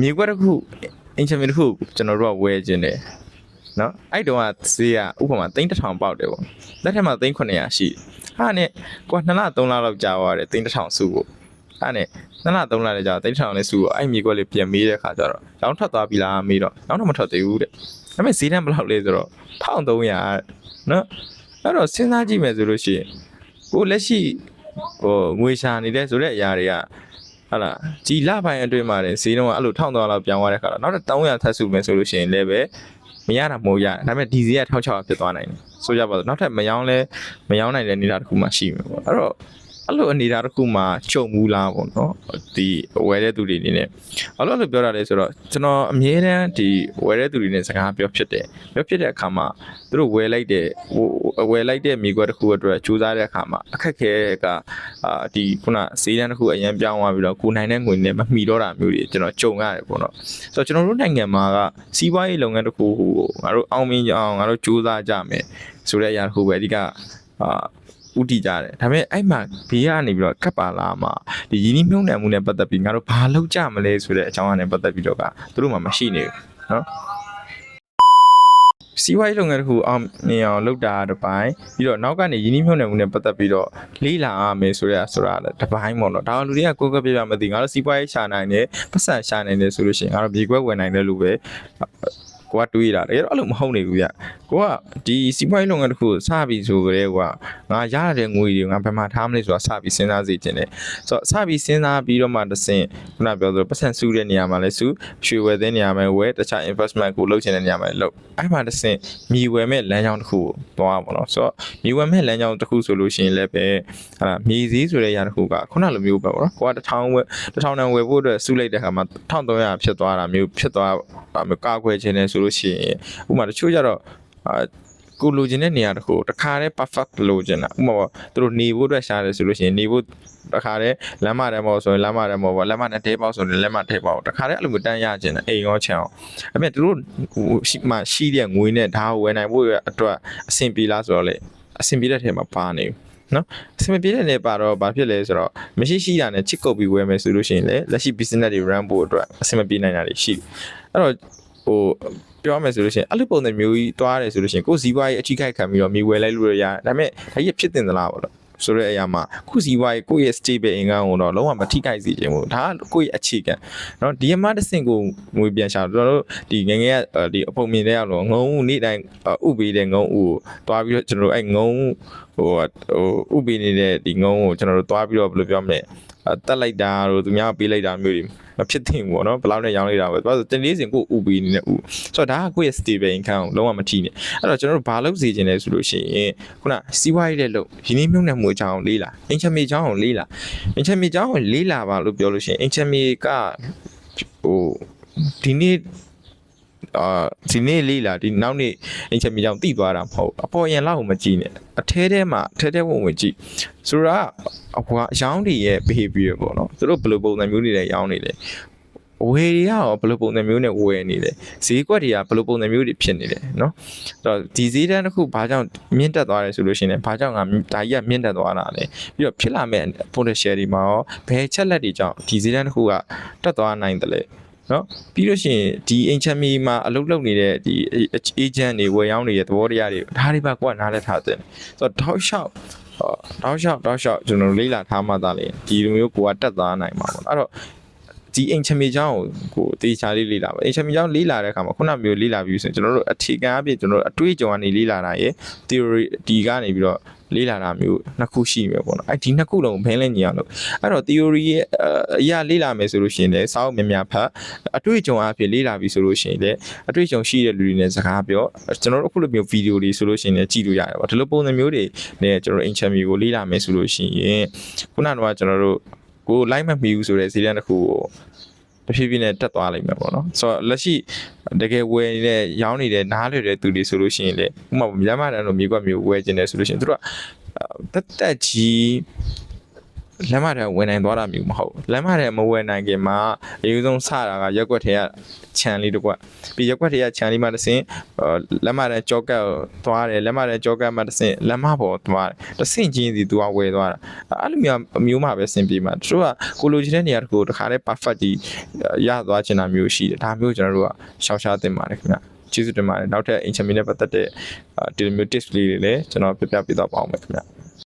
မြေကွက်တစ်ခုအင်ချင်မီတစ်ခုကျွန်တော်တို့ကဝယ်ခြင်းတယ်နော်အဲ့တုန်းကဈေးကဥပမာ3000ပေါက်တယ်ပေါ့လက်ထက်မှာ3900ရှိတယ်ဟာနဲ့ကွာ2လ3လလောက်ကြာသွားတယ်3000စုဖို့ဟာနဲ့2လ3လလည်းကြာ3000လည်းစုဖို့အဲ့မြေကွက်လေးပြန်မေးတဲ့ခါကျတော့ရောင်းထွက်သွားပြီလားမေးတော့ရောင်းတော့မထွက်သေးဘူးတဲ့ဒါပေမဲ့ဈေးတန်းဘယ်လောက်လဲဆိုတော့1300နော်အဲ့တော့စဉ်းစားကြည့်မယ်ဆိုလို့ရှိရင်ကိုလက်ရှိဟိုငွေရှာနေတဲ့ဆိုတဲ့အရာတွေက ဟာလာကြီးလပိုင်းအတွင်းမှာလည်းဈေးတော့အဲ့လိုထောင်သွားလောက်ပြောင်းသွားတဲ့ခါတော့နောက်တော့300ထပ်စုမယ်ဆိုလို့ရှိရင်လည်းပဲမရတာမဟုတ်ရဒါပေမဲ့ဒီဈေးက1600ဖြစ်သွားနိုင်တယ်ဆိုကြပါတော့နောက်ထပ်မယောင်းလဲမယောင်းနိုင်တဲ့အနေအထားတစ်ခုမှရှိမှာပေါ့အဲ့တော့ အဲ့လိုအနေအထားတစ်ခုမှကြုံဘူးလားပေါ့နော်ဒီဝယ်တဲ့သူတွေအနေနဲ့ဘာလို့လဲပြောတာလဲဆိုတော့ကျွန်တော်အမြဲတမ်းဒီဝယ်တဲ့သူတွေနဲ့စကားပြောဖြစ်တယ်ပြောဖြစ်တဲ့အခါမှာသူတို့ဝယ်လိုက်တဲ့ဟိုဝယ်လိုက်တဲ့မိကွက်တစ်ခုအတွက်စူးစမ်းတဲ့အခါမှာအခက်ခဲကအာဒီခုနဈေးတန်းတစ်ခုအရင်ပြောင်းသွားပြီးတော့ကိုနိုင်တဲ့ငွေနဲ့မမီတော့တာမျိုးတွေကျွန်တော်ကြုံရတယ်ပေါ့နော်ဆိုတော့ကျွန်တော်တို့နိုင်ငံမှာကစီးပွားရေးလုပ်ငန်းတစ်ခုကိုငါတို့အောင်မြင်ကြအောင်ငါတို့စူးစမ်းကြမယ်ဆိုတဲ့အရာတစ်ခုပဲအဓိကအာ ဥတီကြတယ်ဒါပေမဲ့အဲ့မှာဘေးကနေပြီးတော့ကပ်ပါလာမှာဒီယင်းနှမြုံနယ်မှုနဲ့ပတ်သက်ပြီးငါတို့ဘာလုပ်ကြမလဲဆိုတဲ့အကြောင်းအရာနဲ့ပတ်သက်ပြီးတော့ကသူတို့မှမရှိနေဘူးနော်စီးပွားရေးလုပ်ငန်းတစ်ခုအောင်မြင်အောင်လုပ်တာတစ်ပိုင်းပြီးတော့နောက်ကနေယင်းနှမြုံနယ်မှုနဲ့ပတ်သက်ပြီးတော့လေးလာရမယ်ဆိုရဆိုတာလည်းတစ်ပိုင်းပေါ့နော်ဒါကလူတွေကကိုယ်ကပြပြမသိငါတို့စီးပွားရေးရှာနိုင်တယ်ပတ်စံရှာနိုင်တယ်ဆိုလို့ရှိရင်ငါတို့မြေခွက်ဝယ်နိုင်တယ်လို့ပဲ ကိုကတွေးတာတကယ်တော့အဲ့လိုမဟုတ်နေဘူးဗျကိုကဒီစီးပွားရေးလုပ်ငန်းတစ်ခုစပြီဆိုကြတဲ့ကွာငါရရတဲ့ငွေတွေငါဘယ်မှာထားမလဲဆိုတာစပြီးစဉ်းစားစီခြင်းတယ်ဆိုတော့စပြီးစဉ်းစားပြီးတော့မှတစ်ဆင့်ခုနပြောသလိုပတ်စံစုတဲ့နေရာမှာလဲစုရွှေဝယ်တဲ့နေရာမှာဝယ်တခြား investment ကိုလုပ်ချင်တဲ့နေရာမှာလုပ်အဲ့မှာတစ်ဆင့်မြေဝယ်မဲ့လမ်းကြောင်းတစ်ခုကိုသွားပါတော့ဆိုတော့မြေဝယ်မဲ့လမ်းကြောင်းတစ်ခုဆိုလို့ရှိရင်လည်းပဲဟာလာမြေစည်းဆိုတဲ့ຢာတစ်ခုကခုနလိုမျိုးပဲပေါ့နော်ကိုကတစ်ထောင်ဝယ်တစ်ထောင်တန်ဝယ်ဖို့အတွက်စုလိုက်တဲ့ခါမှာ1300ဖြစ်သွားတာမျိုးဖြစ်သွားတာမျိုးကာကွယ်ခြင်းနဲ့ဆိုလို့ရှိရင်ဥပမာတချို့ကြတော့အာကိုလိုချင်တဲ့နေရာတစ်ခုတခါတည်း perfect လိုချင်တာဥပမာပေါ့သူတို့နေဖို့အတွက်ရှားတယ်ဆိုလို့ရှိရင်နေဖို့တခါတည်းလမ်းမတန်းပေါ့ဆိုရင်လမ်းမတန်းပေါ့ပေါ့လမ်းမနဲ့တဲပေါ့ဆိုရင်လမ်းမတဲပေါ့တခါတည်းအဲ့လိုမျိုးတန်းရချင်တယ်အိမ်ရောချင်အောင်အဲ့မဲ့သူတို့ဟိုရှိမှရှိတဲ့ငွေနဲ့ဒါကိုဝယ်နိုင်ဖို့အတွက်အဆင်ပြေလားဆိုတော့လေအဆင်ပြေတဲ့ထဲမှာပါနေဘူးနော်အဆင်မပြေတဲ့နေပါတော့ဘာဖြစ်လဲဆိုတော့မရှိရှိတာနဲ့ချစ်ကုတ်ပြီးဝယ်မယ်ဆိုလို့ရှိရင်လေလက်ရှိ business တွေ run ဖို့အတွက်အဆင်မပြေနိုင်တာတွေရှိတယ်အဲ့တော့ ဟိုပြောရမယ်ဆိုလို့ရှိရင်အဲ့လိုပုံစံမျိုးကြီးတွားရတယ်ဆိုလို့ရှိရင်ကိုယ်စီးပွားရေးအထိခိုက်ခံပြီးတော့မြေဝယ်လိုက်လို့ရရတယ်ဒါပေမဲ့ဒါကြီးဖြစ်တင်သလားပေါ့လို့ဆိုတဲ့အရာမှာခုစီးပွားရေးကိုယ့်ရဲ့ stable income ကိုတော့လုံးဝမထိခိုက်စေချင်ဘူးဒါကကိုယ့်ရဲ့အခြေခံเนาะဒီအမတစ်ဆင့်ကိုငွေပြန်ရှာကျွန်တော်တို့ဒီငယ်ငယ်ကဒီအပုံမြင်တဲ့အောင်လို့ငုံဦးနေ့တိုင်းဥပေးတဲ့ငုံဦးကိုတွားပြီးတော့ကျွန်တော်တို့အဲ့ငုံဟိုဟိုဥပေးနေတဲ့ဒီငုံကိုကျွန်တော်တို့တွားပြီးတော့ဘယ်လိုပြောမလဲ တက်လိုက်တာတို့သူများပေးလိုက်တာမျိုးတွေမဖြစ်သင့်ဘူးပေါ့နော်ဘယ်လောက်နဲ့ရောင်းလိုက်တာပဲသူကတနေ့စဉ်ကိုဥပေးနေတဲ့ဥဆိုတော့ဒါကကိုယ့်ရဲ့ stable income ကိုလုံးဝမထိနဲ့အဲ့တော့ကျွန်တော်တို့ဘာလုပ်စီခြင်းလဲဆိုလို့ရှိရင်ခုနစီးပွားရေးတဲ့လို့ရင်းနှီးမြှုပ်နှံမှုအကြောင်းလေးလာအင်ချမီအကြောင်းကိုလေးလာအင်ချမီအကြောင်းကိုလေးလာပါလို့ပြောလို့ရှိရင်အင်ချမီကဟိုဒီနေ့ အာဒီနေ့လေးလာဒီနောက်နေ့အင်ချမီကြောင့်တိသွားတာမဟုတ်အပေါ်ရင်လောက်ကိုမကြည့်နဲ့အထဲထဲမှာအထဲထဲဝင်ဝင်ကြည့်ဆိုတော့အကွာအယောင်းတွေရဲ့ behavior ပေါ့နော်သူတို့ဘယ်လိုပုံစံမျိုးတွေလဲရောင်းနေလဲဝယ်တွေကရောဘယ်လိုပုံစံမျိုးနဲ့ဝယ်နေလဲဈေးကွက်တွေကဘယ်လိုပုံစံမျိုးတွေဖြစ်နေလဲเนาะအဲ့တော့ဒီဈေးတန်းတစ်ခုဘာကြောင့်မြင့်တက်သွားတယ်ဆိုလို့ရှိရင်လည်းဘာကြောင့်ငါဒါကြီးကမြင့်တက်သွားတာလဲပြီးတော့ဖြစ်လာမဲ့ potential တွေမှာရောဘယ်ချက်လက်တွေကြောင့်ဒီဈေးတန်းတစ်ခုကတက်သွားနိုင်တယ်လဲ နော်ပြီးလို့ရှိရင်ဒီအင်ချမ်မီမှာအလုပ်လုပ်နေတဲ့ဒီ agent တွေဝယ်ရောင်းနေတဲ့သဘောတရားတွေဒါတွေပါကိုကနားလည်ထားတဲ့ဆိုတော့တောက်လျှောက်တောက်လျှောက်တောက်လျှောက်ကျွန်တော်လေးလာထားမှသာလေဒီလိုမျိုးကိုကတက်သွားနိုင်မှာပေါ့အဲ့တော့ ဒီအင်ချမီချောင်းကိုကိုတေချာလေးလေးလာပါအင်ချမီချောင်းလေးလာတဲ့အခါမှာခုနမျိုးလေးလာပြီးဆိုရင်ကျွန်တော်တို့အခြေခံအဖြစ်ကျွန်တော်တို့အတွေ့အကြုံကနေလေးလာတာရယ် theory ဒီကနေပြီးတော့လေးလာတာမျိုးနှစ်ခုရှိမယ်ပေါ့နော်အဲ့ဒီနှစ်ခုလုံးဘင်းလဲညီအောင်လို့အဲ့တော့ theory ရဲ့အရာလေးလာမယ်ဆိုလို့ရှိရင်လည်းစောင်းများများဖတ်အတွေ့အကြုံအဖြစ်လေးလာပြီဆိုလို့ရှိရင်လည်းအတွေ့အကြုံရှိတဲ့လူတွေနဲ့စကားပြောကျွန်တော်တို့အခုလိုမျိုးဗီဒီယိုတွေဆိုလို့ရှိရင်လည်းကြည့်လို့ရတယ်ပေါ့ဒီလိုပုံစံမျိုးတွေနဲ့ကျွန်တော်တို့ interview ကိုလေးလာမယ်ဆိုလို့ရှိရင်ခုနကတော့ကျွန်တော်တို့ ကိုလိုက်မမီဘူးဆိုတဲ့ဇာတ်တစ်ခုကိုတဖြည်းဖြည်းနဲ့တက်သွားလိမ့်မယ်ပေါ့နော်ဆိုတော့လက်ရှိတကယ်ဝယ်နေတဲ့ရောင်းနေတဲ့နားလွယ်တဲ့သူတွေဆိုလို့ရှိရင်လေဥပမာမြန်မာတန်းတို့မြေကွက်မျိုးဝယ်ကျင်တယ်ဆိုလို့ရှိရင်သူတို့ကတက်တက်ကြီး လမ်းမထဲဝင်နိုင်သွားတာမျိုးမဟုတ်ဘူးလမ်းမထဲမဝင်နိုင်ခင်မှာအယူဆုံးစတာကရက်ွက်ထဲကခြံလေးတစ်ကွက်ပြီးရက်ွက်ထဲကခြံလေးမှတစ်ဆင့်လမ်းမထဲကြောကတ်သွားတယ်လမ်းမထဲကြောကတ်မှတစ်ဆင့်လမ်းမပေါ်သွားတယ်တစ်ဆင့်ချင်းစီသူကဝယ်သွားတာအဲ့လိုမျိုးအမျိုးမှပဲဆင်ပြေမှာတချို့ကကိုလိုချင်တဲ့နေရာတစ်ခုကိုတခါတည်း perfect ကြီးရသွားချင်တာမျိုးရှိတယ်ဒါမျိုးကျွန်တော်တို့ကရှောင်ရှားသင့်ပါတယ်ခင်ဗျကျေးဇူးတင်ပါတယ်နောက်ထပ် in channel နဲ့ပတ်သက်တဲ့ဒီလိုမျိုး tips လေးတွေလည်းကျွန်တော်ပြပြပေးတော့ပါအောင်မယ်ခင်ဗျ